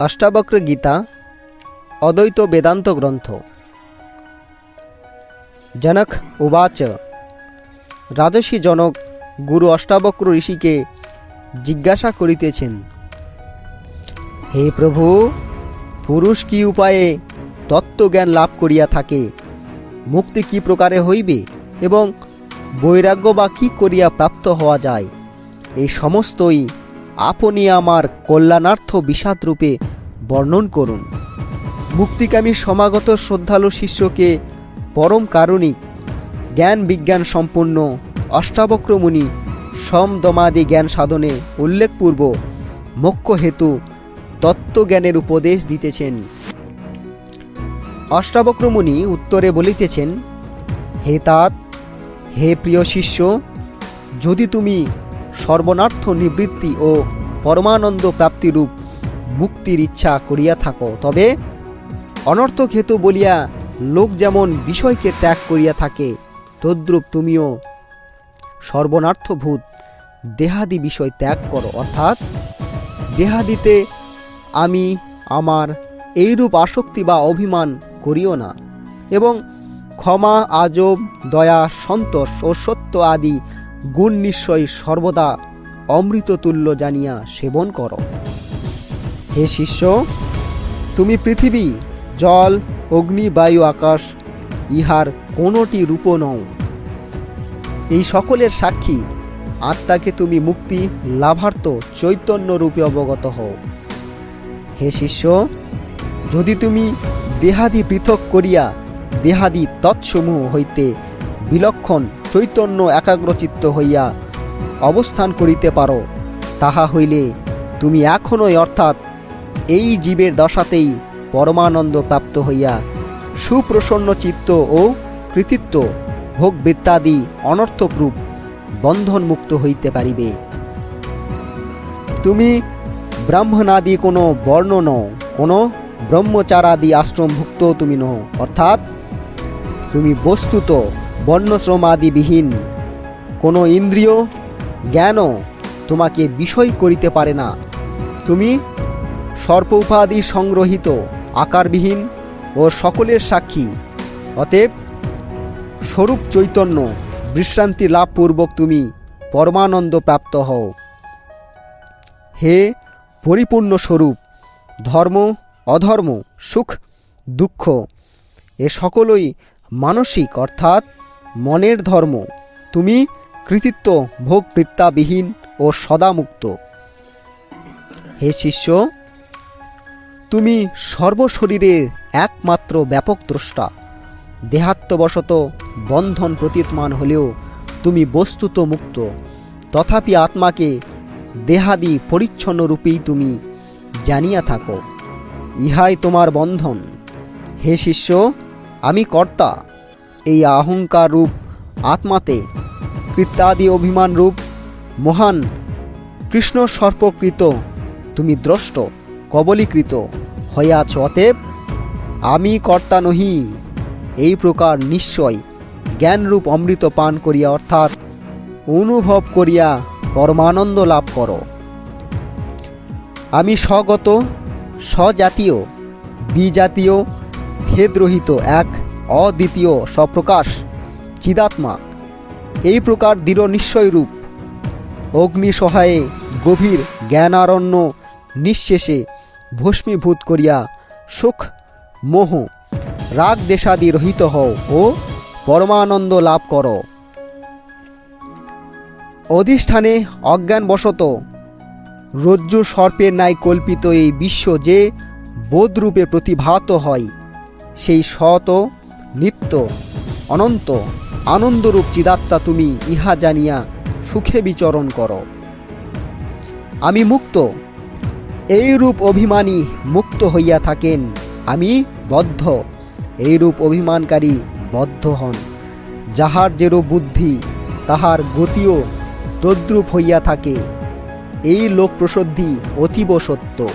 অষ্টাবক্র গীতা, অদ্বৈত বেদান্ত গ্রন্থ। জনক উবাচ, রাজসী জনক গুরু অষ্টাবক্র ঋষিকে জিজ্ঞাসা করিতেছেন, হে প্রভু, পুরুষ কি উপায়ে তত্ত্বজ্ঞান লাভ করিয়া থাকে? মুক্তি কি প্রকারে হইবে এবং বৈরাগ্য বা কি করিয়া প্রাপ্ত হওয়া যায়? এই সমস্তই আপনি আমার কল্যাণার্থ বিষাদরূপে বর্ণন করুন। মুক্তিকামী সমাগত শ্রদ্ধালু শিষ্যকে পরম কারণিক, জ্ঞান বিজ্ঞান সম্পন্ন অষ্টাবক্র মুনি সমদমাদি জ্ঞান সাধনে উল্লেখপূর্ব মোক্ষ হেতু তত্ত্বজ্ঞানের উপদেশ দিতেছেন। অষ্টাবক্র মুনি উত্তরে বলিতেছেন, হে তাত, হে প্রিয় শিষ্য, যদি তুমি সর্বনার্থ নিবৃত্তি ও পরমানন্দ প্রাপ্তিরূপ মুক্তির ইচ্ছা করিয়া থাকো। তবে অনর্থক হেতু বলিয়া, লোক যেমন বিষয়কে ত্যাগ করিয়া থাকে, তদ্রূপ তুমিও সর্বনার্থভূত দেহাদি বিষয় ত্যাগ করো। অর্থাৎ দেহাদিতে আমি আমার এইরূপ আসক্তি বা অভিমান করিও না। এবং ক্ষমা, আজব, দয়া, সন্তোষ ও সত্য আদি গুণ নিশ্চয় সর্বদা অমৃততুল্য জানিয়া সেবন কর। হে শিষ্য, তুমি পৃথিবী, জল, অগ্নি, বায়ু, আকাশ, ইহার কোনোটি রূপ নও। এই সকলের সাক্ষী আত্মাকে তুমি মুক্তি, লাভার্থ, চৈতন্য রূপে অবগত হও। হে শিষ্য, যদি তুমি দেহাদি পৃথক করিয়া দেহাদি তৎসমূহ হইতে বিলক্ষণ চৈতন্য একাগ্রচিত্ত হইয়া অবস্থান করিতে পারো। তাহা হইলে তুমি এখনই অর্থাৎ এই জীবের দশাতেই পরমানন্দ প্রাপ্ত হইয়া সুপ্রসন্ন চিত্ত ও কৃতিত্ব ভোগ বৃত্তাদি অনর্থক রূপ বন্ধনমুক্ত হইতে পারিবে। তুমি ব্রাহ্মণাদি কোনো বর্ণ নও, কোনো ব্রহ্মচারাদি আশ্রমভুক্ত তুমি নও, অর্থাৎ তুমি বস্তুত বর্ণশ্রমাদিবিহীন। কোনো ইন্দ্রিয়, জ্ঞানও তোমাকে বিষয় করিতে পারে না। তুমি সর্প উপাধি সংগ্রহিত, আকারবিহীন ও সকলের সাক্ষী। অতএব স্বরূপ চৈতন্য বিশ্রান্তি লাভপূর্বক তুমি পরমানন্দ প্রাপ্ত হও। হে পরিপূর্ণ স্বরূপ, ধর্ম, অধর্ম, সুখ, দুঃখ, এ সকলই মানসিক, অর্থাৎ মনের ধর্ম। তুমি কৃতিত্ব ভোগ বৃত্তাবিহীন ও সদামুক্ত। হে শিষ্য, তুমি সর্বশরীরের একমাত্র ব্যাপক দ্রষ্টা। দেহাত্মবশত বন্ধন প্রতীতমান হলেও তুমি বস্তুত মুক্ত। তথাপি আত্মাকে দেহাদি পরিচ্ছন্ন রূপেই তুমি জানিয়া থাকো। ইহাই তোমার বন্ধন। হে শিষ্য, আমি কর্তা। এই অহংকার রূপ, আত্মাতে কৃত্যাদি অভিমান রূপ, মহান কৃষ্ণ সর্পকৃত তুমি দ্রষ্ট, কবলীকৃত হইয়াছ, অতএব আমি কর্তা নহি। এই প্রকার নিশ্চয় জ্ঞানরূপ অমৃত পান করিয়া, অর্থাৎ অনুভব করিয়া পরমানন্দ লাভ করো। আমি স্বগত, স্বজাতীয়, বিজাতীয়, ভেদরহিত এক অদ্বিতীয় স্বপ্রকাশ, চিদাত্মা। এই প্রকার দৃঢ় নিশ্চয় রূপ। অগ্নি সহায়ে গভীর জ্ঞানারণ্য নিঃশেষে ভস্মীভূত করিয়া সুখ, মোহ, রাগ দেশাদি রহিত হও ও পরমানন্দ লাভ কর। অধিষ্ঠানে অজ্ঞানবশত রজ্জু সর্পের ন্যায় কল্পিত এই বিশ্ব যে বোধরূপে প্রতিভাত হয়, সেই সত নিত্য, অনন্ত, আনন্দরূপ চিদাত্মা তুমি ইহা জানিয়া সুখে বিচরণ করো। আমি মুক্ত এই রূপ অভিমানী মুক্ত হইয়া থাকেন, আমি বদ্ধ, এইরূপ অভিমানকারী বদ্ধ হন। যাহার যেরূপ বুদ্ধি, তাহার গতিও তদ্রূপ হইয়া থাকে। এই লোক প্রসদ্ধি অতীব সত্য।